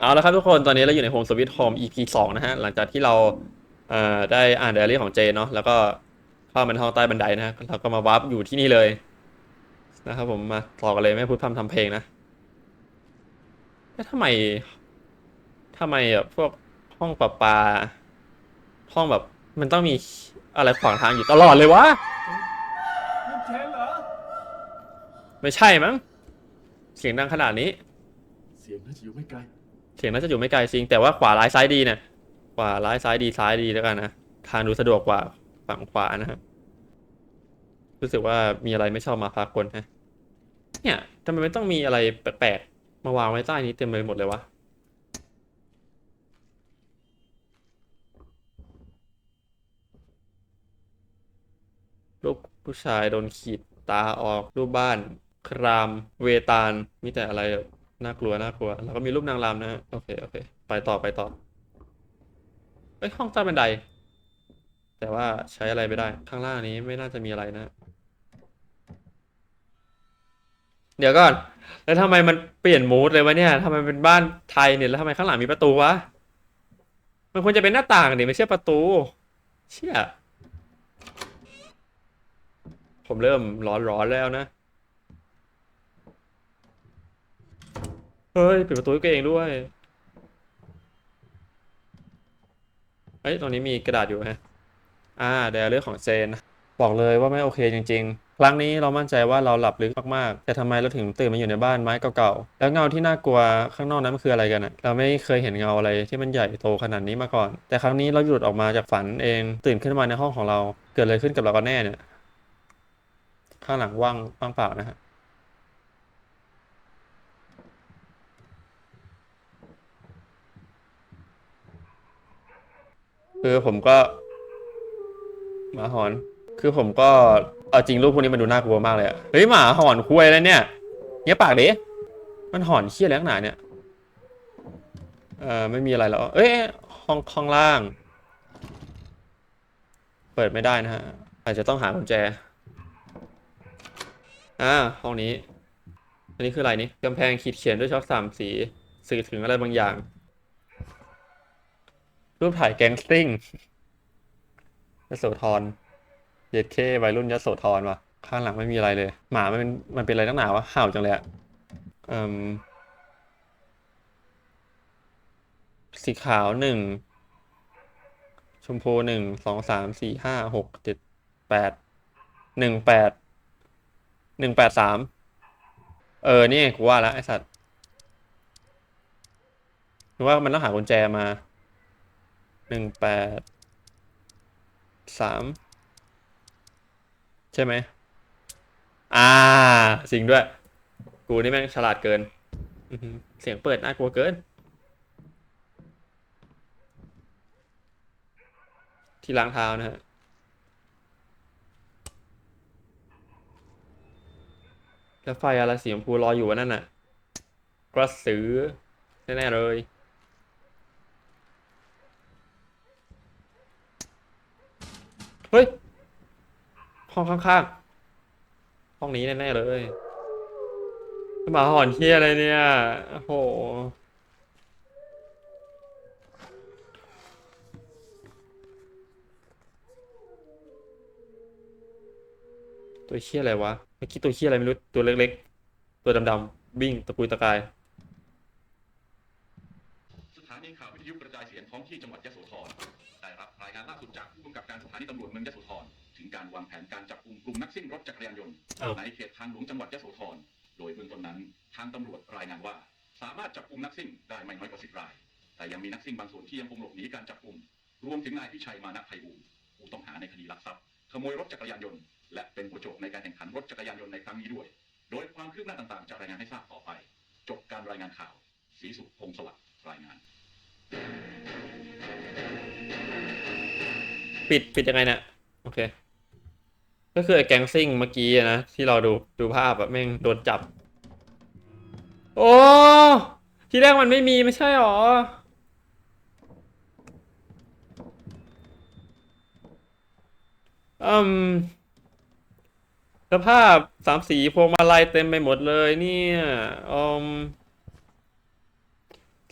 เอาละครับทุกคนตอนนี้เราอยู่ใน Home Sweet Home EP 2 นะฮะ หลังจากที่เราเอ่อได้อ่านไดอารี่ของเจนเนาะแล้วก็เข้ามาในห้องใต้บันไดนะฮะเราก็มาวาร์ปอยู่ที่นี่เลยนะครับผมมาต่อกันเลยไม่พูดพร่ำทำเพลงนะแล้วทำไมทำไมแบบพวกห้องประปา ห้องแบบ มันต้องมีอะไรขวางทางอยู่ตลอดเลยวะนั่นเชนเหรอไม่ใช่มั้งเสียงดังขนาดนี้ เสียงน่าจะอยู่ไม่ไกล เสียงน่าจะอยู่ไม่ไกลจริง แต่ว่าขวาร้ายซ้ายดีเนี่ยขวาร้ายซ้ายดีซ้ายดีแล้วกันนะทางดูสะดวกกว่าฝั่งขวานะครับรู้สึกว่ามีอะไรไม่ชอบมาพากลฮะเนี่ยทำไมไม่ต้องมีอะไรแปลกๆมาวางไว้ใต้นี้เต็มไปหมดเลยวะรูปผู้ชายโดนขีดตาออกรูปบ้าน คราม เวตาลมีแต่อะไร น่ากลัวน่ากลัว แล้วก็มีรูปนางรำนะฮะโอเคโอเค ไปต่อไปต่อเอ้ยห้องใต้บันได แต่ว่าใช้อะไรไม่ได้ ข้างล่างนี้ไม่น่าจะมีอะไรนะ เดี๋ยวก่อน แล้วทำไมมันเปลี่ยนมูดเลยวะเนี่ยทำไมเป็นบ้านไทยเนี่ยแล้วทำไมข้างหลังมีประตูวะมันควรจะเป็นหน้าต่างดิไม่ใช่ประตู เชี่ยผมเริ่มร้อนๆแล้วนะ เฮ้ยปิดประตูให้ตัวเองด้วยเฮ้ยตรงนี้มีกระดาษอยู่ฮะอ่าเดี๋ยวเรื่องของเจนบอกเลยว่าไม่โอเคจริง ๆ ครั้งนี้เรามั่นใจว่าเราหลับลึกมากๆ แต่ทำไมเราถึงตื่นมาอยู่ในบ้านไม้เก่าๆ แล้วเงาที่น่ากลัวข้างนอกนั้นมันคืออะไรกันอะเราไม่เคยเห็นเงาอะไรที่มันใหญ่โตขนาดนี้มาก่อน แต่ครั้งนี้เราหลุดออกมาจากฝันเอง ตื่นขึ้นมาในห้องของเรา เกิดอะไรขึ้นกับเรากันแน่เนี่ย ข้างหลังว่างว่างเปล่านะฮะ คือผมก็หมาหอน คือผมก็เอาจริงรูปพวกนี้มันดูน่ากลัวมากเลยอะเฮ้ยหมาหอนคุยอะไรเนี่ยเงี้ยปากดิมันหอนเขี้ยอะไรนักหนาเนี่ยเอ่อไม่มีอะไรแล้ว เอ้ยห้องห้องล่าง เปิดไม่ได้นะฮะอาจจะต้องหากุญแจอ่าห้องนี้ อันนี้คืออะไรนี่กำแพงขีดเขียนด้วยช็อคสามสีสื่อถึงอะไรบางอย่าง รูปถ่ายแก๊งสติ้งยโสธรเย็ดเควัยรุ่นยโสธรว่ะ ข้างหลังไม่มีอะไรเลย หมามันเป็นมันเป็นอะไรตั้งหนาวะเห่าจังเลยอะอ่มสีขาวหนึ่ง ชมพูหนึ่ง สองสาม สี่ ห้า หก เจ็ด แปด หนึ่งแปด หนึ่งแปดสาม เออ นี่กูว่าแล้วไอสัตว์กูว่ามันต้องหากุญแจมา หนึ่งแปดสามใช่ไหมอ่าจริงด้วย กูนี่แม่งฉลาดเกิน เสียงเปิดน่ากลัวเกิน ที่ล้างเท้านะฮะแล้วไฟอะไรสีชมพูลออยู่วะนั่นน่ะ กระสือแน่ๆเลย ฮ้ย ห้องข้างๆ ห้องนี้แน่ๆเลยหมาหอนเที่ยอะไรเนี่ยโอ้โหตัวเชี่ยอะไรวะ เมื่อกี้ตัวเชี่ยอะไรไม่รู้ ตัวเล็กๆ ตัวดำๆ วิ่งตะกุยตะกาย สถานีข่าววิทยุกระจายเสียงท้องที่จังหวัดยะโส กผู้กำกับการสถานีตำรวจเมืองยโสธรถึงการวางแผนการจับกลุ่มกลุ่มนักซิ่งรถจักรยานยนต์อ้าวในเขตทางหลวงจังหวัดยโสธรโดยเบื้องต้นนั้น ทางตำรวจรายงานว่า สามารถจับกลุ่มนักซิ่งได้ไม่น้อยกว่าสิบราย แต่ยังมีนักซิ่งบางส่วนที่ยังคงหลบหนีการจับกลุ่มรวมถึงนายพิชัยมานะไพบูลย์ผู้ต้องหาในคดีลักทรัพย์ขโมยรถจักรยานยนต์และเป็นหัวโจกในการแข่งขันรถจักรยานยนต์ในครั้งนี้ด้วย โดยความคืบหน้าต่างๆ จะรายงานให้ทราบต่อไป จบการรายงานข่าวศรีสุขพงศ์สวัสดิ์รายงาน ปิดปิดยังไงเนี่ยโอเค ก็คือไอ้แก๊งซิ่งเมื่อกี้นะ ที่เราดูดูภาพแบบแม่งโดนจับ โอ้ที่แรกมันไม่มีไม่ใช่หรออืมสภาพสามสีพวงมาลัยเต็มไปหมดเลยเนี่ยอืม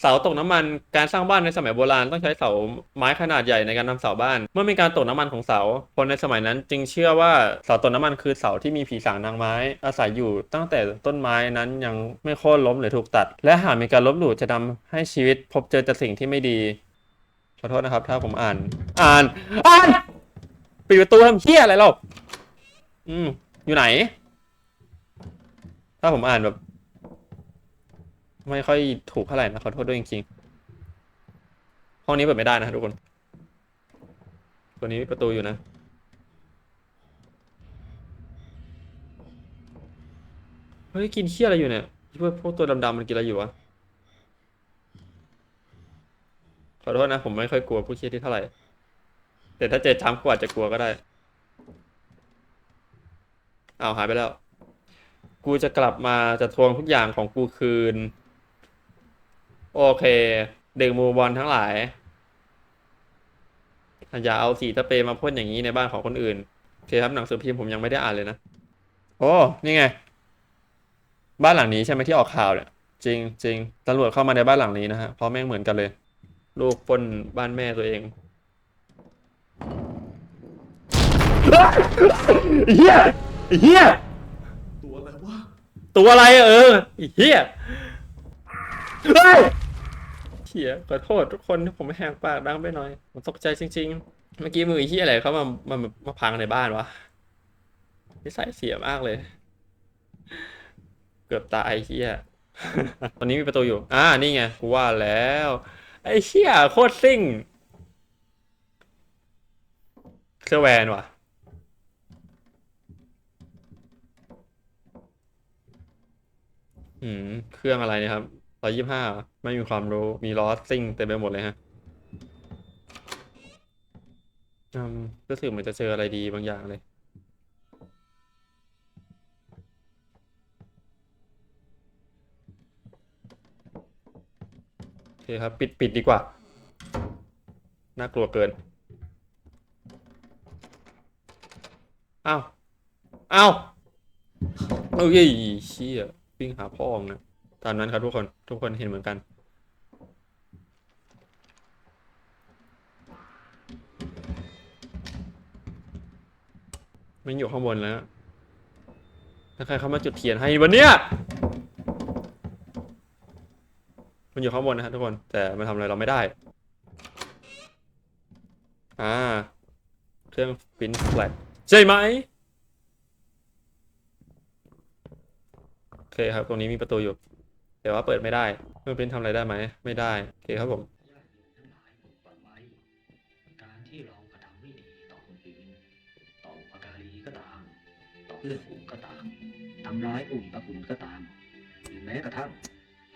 เสาตกน้ำมันการสร้างบ้านในสมัยโบราณต้องใช้เสาไม้ขนาดใหญ่ในการทำเสาบ้าน เมื่อมีการตกน้ำมันของเสา คนในสมัยนั้นจึงเชื่อว่าเสาตกน้ำมันคือเสาที่มีผีสางนางไม้ อาศัยอยู่ตั้งแต่ต้นไม้นั้นยังไม่โค่นล้มหรือถูกตัด และหากมีการลบหลู่จะทำให้ชีวิตพบเจอแต่สิ่งที่ไม่ดีขอโทษนะครับ ถ้าผมอ่าน อ่านอ่านปิดประตูทำเหี้ยอะไรหรออืมอยู่ไหน ถ้าผมอ่านแบบ ไม่ค่อยถูกเท่าไหร่นะขอโทษด้วยจริงๆห้องนี้เปิดไม่ได้นะทุกคน ตัวนี้มีประตูอยู่นะเฮ้ยกินเขี้ยอะไรอยู่เนี่ยพวกพวกตัวดำๆมันกินอะไรอยู่วะขอโทษนะผมไม่ค่อยกลัวผู้เขี้ยที่เท่าไหร่ แต่ถ้าเจอช้ำก็อาจจะกลัวก็ได้อ้าวหายไปแล้ว กูจะกลับมาจะทวงทุกอย่างของกูคืน โอเค เด็กมูบอลทั้งหลาย อย่าเอาสีสเปรย์มาพ่นอย่างนี้ในบ้านของคนอื่นโอเคครับหนังสือพิมพ์ผมยังไม่ได้อ่านเลยนะ โอ้ นี่ไง บ้านหลังนี้ใช่ไหมที่ออกข่าวเนี่ยจริงจริงตำรวจเข้ามาในบ้านหลังนี้นะฮะเพราะแม่งเหมือนกันเลย ลูกปล้นบ้านแม่ตัวเองเฮียเฮียตัวอะไรวะตัวอะไรอะเออไอ้เฮียเฮ้ยเฮียขอโทษทุกคนที่ผมแหกปากดังไปหน่อย ผมตกใจจริง ๆ เมื่อกี้มือไอ้เฮียอะไรเขามามามาพังในบ้านวะนิสัยเสียมากเลย เกือบตายไอ้เฮียตอนนี้มีประตูอยู่ อ่า นี่ไง กูว่าแล้ว ไอ้เชี่ยโคตรซิ่งเสื้อแวนว่ะ อืม เครื่องอะไรเนี่ยครับ ร้อยยี่ห้าไม่มีความรู้มีล้อซิ่งเต็มไปหมดเลยฮะอืมรู้สึกเหมือนจะเจออะไรดีบางอย่างเลย โอเคครับ ปิดปิดดีกว่า น่ากลัวเกิน อ้าว อ้าว เอ้ยเชี่ยวิ่งหาพ่อมึงนะ ตามนั้นครับทุกคน ทุกคนเห็นเหมือนกัน ไมันอยู่ข้างบนแล้วถ้าใครเข้ามาจุดเทียนให้วันเนี้ยมันอยู่ข้างบนนะฮะทุกคน แต่มันทำอะไรเราไม่ได้ อ่า เครื่องพิมพ์แฟลชใช่ไหมโอเคครับ ตรงนี้มีประตูอยู่ แต่ว่าเปิดไม่ได้เครื่องพิมพ์ทำอะไรได้ไหมไม่ได้โอเคครับผมการที่เรากระทำไม่ดีต่อคนอื่นต่ออุปการีก็ตามต่อเพื่อนฝูงก็ตาม ทำร้ายผู้มีพระคุณก็ตามหรือแม้กระทั่ง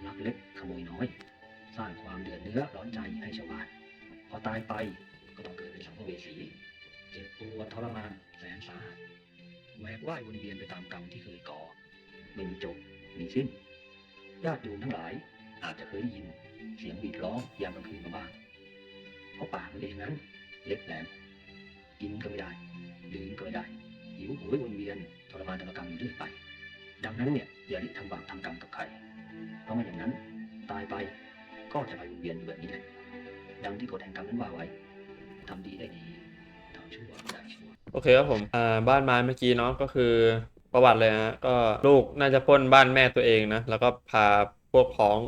ลักเล็กขโมยน้อย สร้างความเดือดเนื้อร้อนใจให้ชาวบ้าน พอตายไปก็ต้องเกิดเป็นสัมภเวสี เจ็บปวดทรมานแสนสาหัสแหวกว่ายวนเวียนไปตามกรรมที่เคยก่อไม่มีจบมีสิ้น ญาติโยมทั้งหลายอาจจะเคยได้ยินเสียงหวีดร้องยามกลางคืนมาบ้างเพราะปากมันเองนั้นเล็บแหลมกินก็ไม่ได้ดื่มก็ไม่ได้หิวโหยวนเวียนทรมานตรกรรมอยู่เรื่อยไป ดังนั้นเนี่ยอย่าได้ทำบาปทำกรรมกับใครเพราะไม่อย่างนั้นตายไปก็จะไปวนเวียนอยู่แบบนี้แหละดังที่กฎแห่งกรรมนั้นว่าไว้ทำดีได้ดีทำชั่วได้ชั่วโอเคครับผมอ่าบ้านไม้เมื่อกี้เนาะก็คือ ประวัติเลยฮะก็ลูกน่าจะปล้นบ้านแม่ตัวเองนะ แล้วก็พาพวกพ้อง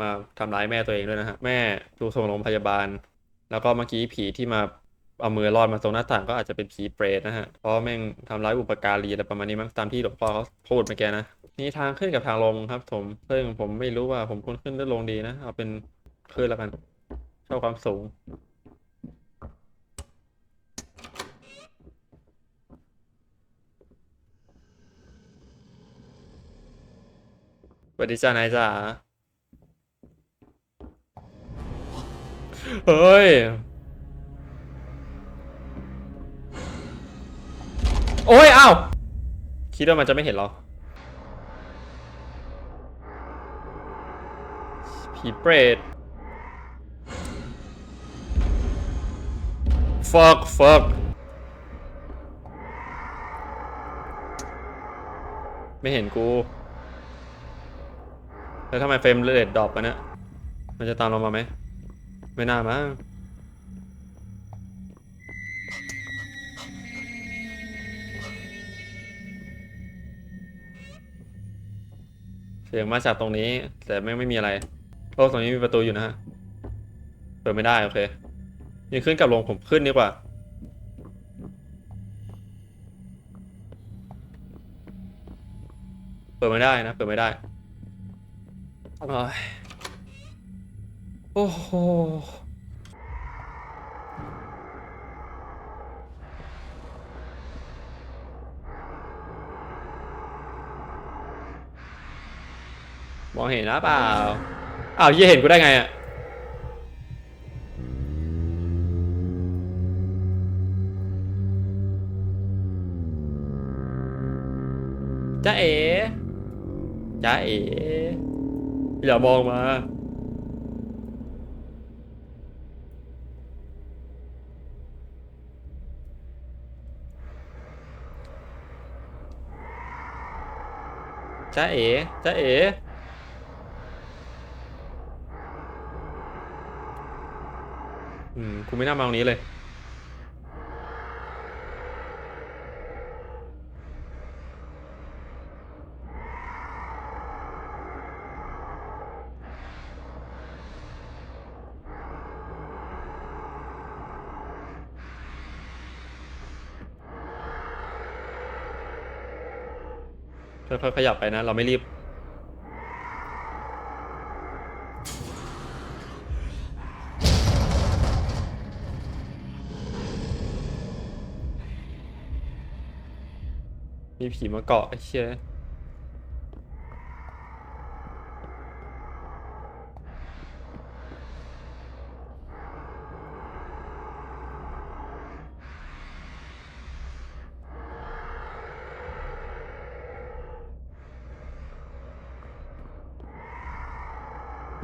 มาทำร้ายแม่ตัวเองด้วยนะฮะ แม่ถูกส่งโรงพยาบาล แล้วก็เมื่อกี้ผีที่มาเอามือรอดมาตรงหน้าต่างก็อาจจะเป็นผีเปรตนะฮะ เพราะแม่งทำร้ายบุปการีอะไรประมาณนี้มั้งตามที่หลวงพ่อเขาพูดเมื่อกี้นะนี่ทางขึ้นกับทางลงครับผมซึ่งผมไม่รู้ว่าผมควรขึ้นหรือลงดีนะ เอาเป็นขึ้นแล้วกันชอบความสูง สวัสดีจ้านายจ๋าเฮ้ย โอ้ยอ้าวคิดว่ามันจะไม่เห็นเหรอ ผีเปรต fuck fuck ไม่เห็นกู แล้วทำไมเฟรมเรทดรอปอะเนี่ยมันจะตามเรามาไหม ไม่น่ามั้งเสียงมาจากตรงนี้ แต่ไม่ไม่มีอะไรโอ้ตรงนี้มีประตูอยู่นะฮะ เปิดไม่ได้โอเคยังขึ้นกับลงผมขึ้นดีกว่าเปิดไม่ได้นะ เปิดไม่ได้ โอ้โหมองเห็นนะเปล่า อ้าวยี่เห็นกูได้ไงอะจ้าเอ๋จ้าเอ๋ อย่ามองมา จ้าเอ๋จ้าเอ๋อืมกูไม่น่ามาตรงนี้เลย ค่อยๆขยับไปนะ เราไม่รีบ มีผีมาเกาะไอ้เชี่ย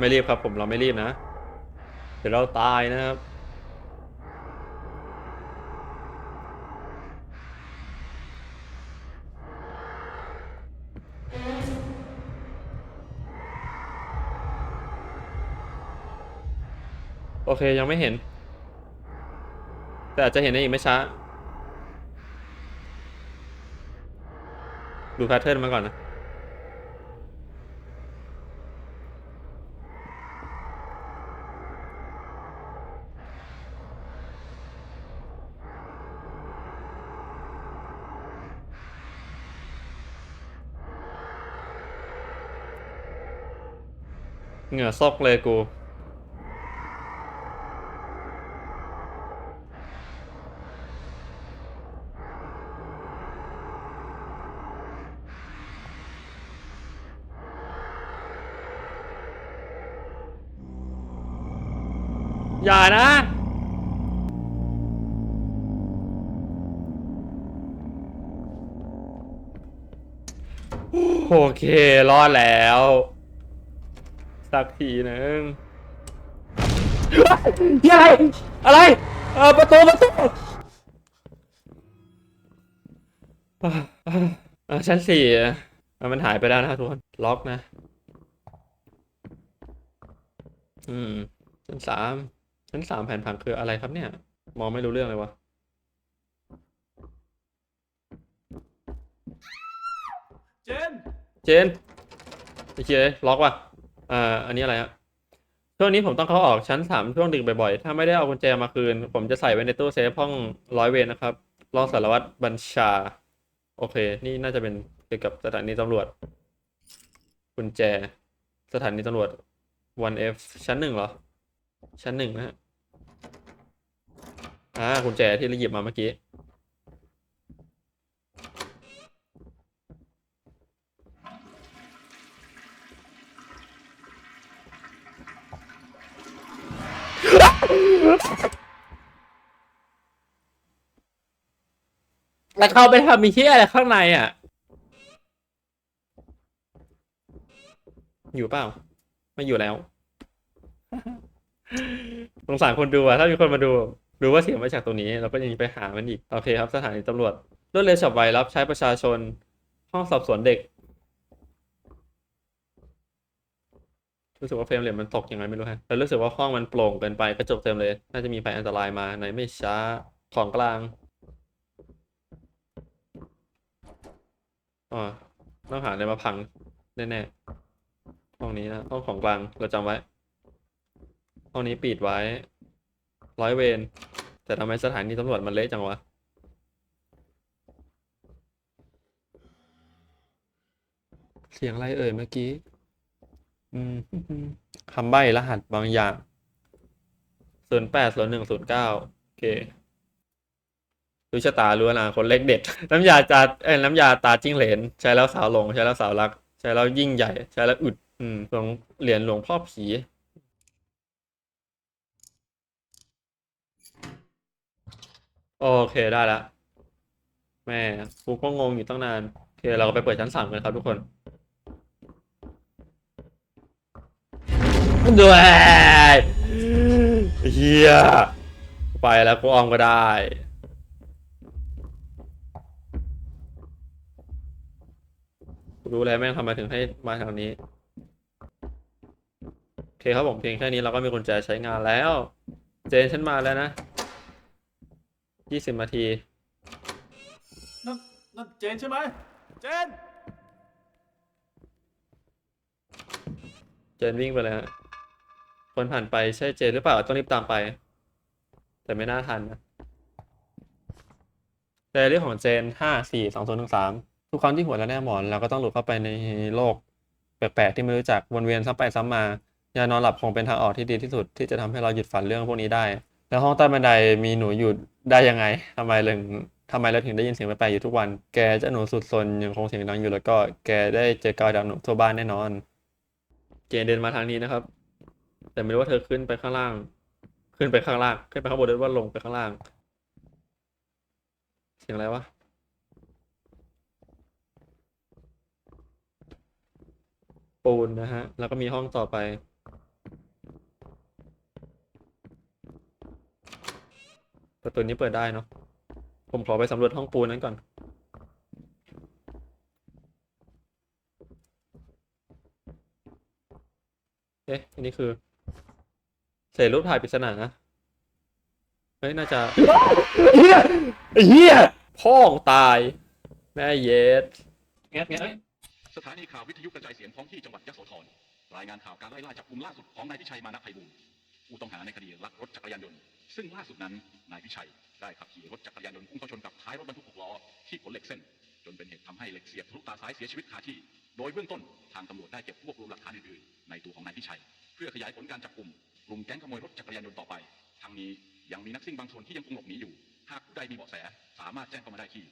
ไม่รีบครับผมเราไม่รีบนะ เดี๋ยวเราตายนะครับ โอเคยังไม่เห็น แต่อาจจะเห็นในอีกไม่ช้า ดูแพทเทิร์นมาก่อนนะ เหงื่อซอกเลยกู อย่านะโอเค รอดแล้ว สักทีหนึ่งเฮ้ยอะไร อะไร เออประตูประตูอ่าอ่าอ่าชั้นสี่อะอะมันหายไปแล้วนะครับทุกคน ล็อกนะ อืม ชั้นสาม ชั้นสามแผ่นผังคืออะไรครับเนี่ย มองไม่รู้เรื่องเลยวะเจน เจนไอ้เจ๊ล็อกว่ะ อ่าอันนี้อะไรฮะช่วงนี้ผมต้องเข้าออกชั้นสามช่วงดึกบ่อยๆ ถ้าไม่ได้เอากุญแจมาคืน ผมจะใส่ไว้ในตู้เซฟห้องร้อยเวรนะครับ รองสารวัตรบัญชา โอเค นี่น่าจะเป็นเกี่ยวกับสถานีตำรวจ กุญแจ สถานีตำรวจ 1F ชั้นหนึ่งเหรอ ชั้นหนึ่งนะฮะอ่ากุญแจที่เราหยิบมาเมื่อกี้ แล้วเข้าไปทำมีที่อะไรข้างในอะ อยู่เปล่า ไม่อยู่แล้วสงสารคนดูอะ ถ้ามีคนมาดู ดูว่าเสียงมาจากตรงนี้ เราก็ยังไปหามันอีก โอเคครับ สถานีตำรวจรวดเร็วฉับไวรับใช้ประชาชน ห้องสอบสวนเด็ก รู้สึกว่าเฟรมเรทมันตกยังไงไม่รู้ฮะแล้วรู้สึกว่าห้องมันโปร่งเกินไปกระจกเต็มเลย น่าจะมีภัยอันตรายมาไหนไม่ช้าของกลางอ๋อต้องหาอะไรมาพังแน่ๆห้องนี้นะห้องของกลางเราจำไว้ห้องนี้ปิดไว้ ร้อยเวรแต่ทำไมสถานีตำรวจมันเละจังวะเสียงอะไรเอ่ยเมื่อกี้ คำใบ้รหัสบางอย่างศูนย์แปดศูนย์หนึ่งศูนย์เก้าโอเครู้ชะตารู้อนาคตเลขเด็ด น้ำยาจาเอ้ยน้ำยาตาจิ้งเหลน ใช้แล้วสาวหลง ใช้แล้วสาวรัก ใช้แล้วยิ่งใหญ่ ใช้แล้วอึด อืมหลวงเหรียญหลวงพ่อผีโอเคได้ละแม่กูก็งงอยู่ตั้งนาน โอเค เราก็ไปเปิดชั้นสามกันครับทุกคน ด้วยเฮียไปแล้วกูออมก็ได้กูรู้แล้วแม่งทำไมถึงให้มาทางนี้ โอเคครับผมเพียงแค่นี้เราก็มีกุญแจใช้งานแล้ว เจนฉันมาแล้วนะยี่สิบนาที นั่นนั่นเจนใช่ไหม เจน เจนวิ่งไปเลยฮะ คนผ่านไปใช่เจนหรือเปล่าต้องรีบตามไป แต่ไม่น่าทันนะไดอารี่ของเจนห้าสี่สองศูนย์หนึ่งสามทุกครั้งที่หัวเราะแน่หมอนเราก็ต้องหลุดเข้าไปในโลกแปลกๆที่ไม่รู้จักวนเวียนซ้ำไปซ้ำมายานอนหลับคงเป็นทางออกที่ดีที่สุด ที่จะทำให้เราหยุดฝันเรื่องพวกนี้ได้ แล้วห้องใต้บันไดมีหนูอยู่ได้ยังไงทำไมถึงทำไมเราถึงได้ยินเสียงแปลกๆอยู่ทุกวัน แกจะหนูสุดซนยังคงเสียงดังอยู่แล้วก็แกได้เจอกาวดักหนูทั่วบ้านแน่นอน เจนเดินมาทางนี้นะครับ แต่ไม่รู้ว่าเธอขึ้นไปข้างล่าง ขึ้นไปข้างล่าง ขึ้นไปข้างบนหรือว่าลงไปข้างล่าง เสียงอะไรวะปูนนะฮะ แล้วก็มีห้องต่อไป ประตูนี้เปิดได้เนาะ ผมขอไปสำรวจห้องปูนนั้นก่อน เอ๊ะ อันนี้คือ ษรูปถ่ายปริศนาเฮ้ยน่าจะเฮียเฮียพ่องตาย แม่เย็ดแงะแงะสถานีข่าววิทยุกระจายเสียงท้องที่จังหวัดยโสธรรายงานข่าวการไล่ล่าจับกลุ่มล่าสุดของนายพิชัยมานะไพบูลย์ผู้ต้องหาในคดีลักรถจักรยานยนต์ซึ่งล่าสุดนั้นนายพิชัยได้ขับขี่รถจักรยานยนต์พุ่งเข้าชนกับท้ายรถบรรทุกหกล้อที่ขนเหล็กเส้น จนเป็นเหตุทำให้เหล็กเสียบทะลุตาซ้ายเสียชีวิตคาที่ โดยเบื้องต้นทางตำรวจได้เก็บรวบรวมหลักฐานอื่นๆในตัวของนายพิชัย เพื่อขยายผลการจับกลุ่ม กลุ่มแก๊งขโมยรถจักรยานยนต์ต่อไป ทั้งนี้ยังมีนักซิ่งบางส่วนที่ยังคงหลบหนีอยู่ หากใดมีเบาะแส สามารถแจ้งเข้ามาได้ที่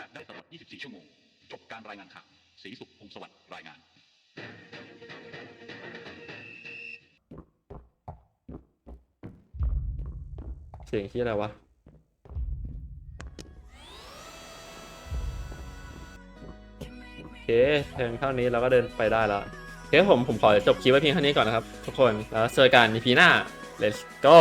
06608 ได้ตลอด 24 ชั่วโมง จบการรายงานข่าวศรีสุขพงศวัสดิ์รายงานเสียงที่อะไรวะโอเคเพียงเท่านี้เราก็เดินไปได้แล้ว เคผมผมขอจบคลิปไว้เพียงเท่านี้ก่อนนะครับทุกคนแล้วเจอกันในพีหน้า let's go